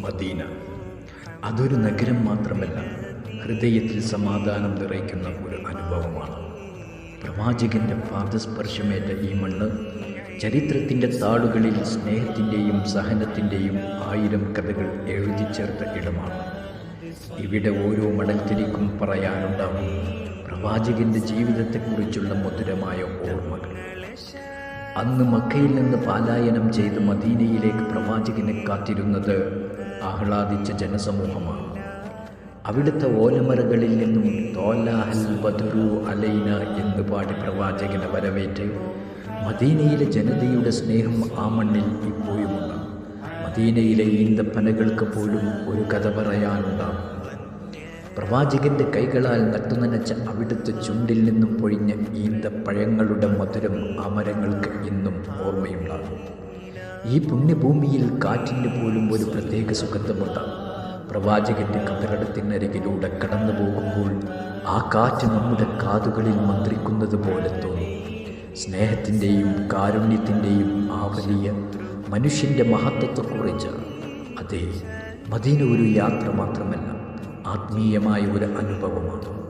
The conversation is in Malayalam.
മദീന. അതൊരു നഗരം മാത്രമല്ല ഹൃദയത്തിൽ സമാധാനം നിറയ്ക്കുന്ന ഒരു അനുഭവമാണ്. പ്രവാചകന്റെ പാദസ്പർശമേറ്റ ഈ മണ്ണ് ചരിത്രത്തിന്റെ താളുകളിൽ സ്നേഹത്തിന്റെയും സഹനത്തിന്റെയും ആയിരം കഥകൾ എഴുതി ചേർത്ത ഇടമാണ്. ഇവിടെ ഓരോ മടൽത്തിരിക്കും പറയാനുണ്ടാവും പ്രവാചകന്റെ ജീവിതത്തെക്കുറിച്ചുള്ള മധുരമായ ഓർമ്മകൾ. അന്ന് മക്കയിൽ നിന്ന് പാലായനം ചെയ്ത് മദീനയിലേക്ക് പ്രവാചകനെ കാത്തിരുന്നത് ആഹ്ലാദിച്ച ജനസമൂഹമാണ്. അവിടുത്തെ ഓലമരകളിൽ നിന്നും തോലാഹൽ ബദറു അലൈന എന്ന് പാടി പ്രവാചകനെ വരവേറ്റ് മദീനയിലെ ജനതയുടെ സ്നേഹം ആ മണ്ണിൽ ഇപ്പോഴുമുണ്ട്. മദീനയിലെ ഈന്തപ്പനകൾക്ക് പോലും ഒരു കഥ പറയാനുണ്ടാകും. പ്രവാചകന്റെ കൈകളാൽ നട്ടുനനച്ച അവിടുത്തെ ചുണ്ടിൽ നിന്നും പൊഴിഞ്ഞ ഈന്തപ്പഴങ്ങളുടെ മധുരം ആ മരങ്ങൾക്ക് ഇന്നും ഓർമ്മയുണ്ടാകും. ഈ പുണ്യഭൂമിയിൽ കാറ്റിന് പോലും ഒരു പ്രത്യേക സുഗന്ധമുണ്ട്. പ്രവാചകന്റെ കബറടത്തിനരികിലൂടെ കടന്നു പോകുമ്പോൾ ആ കാറ്റ് നമ്മുടെ കാതുകളിൽ മന്ത്രിക്കുന്നത് പോലെ തോന്നും. സ്നേഹത്തിന്റെയും കാരുണ്യത്തിന്റെയും ആ വലിയ മനുഷ്യന്റെ മഹത്വത്തെക്കുറിച്ച് അതെ മദീന ഒരു യാത്ര മാത്രമല്ല ആത്മീയമായ ഒരു അനുഭവമാണ്.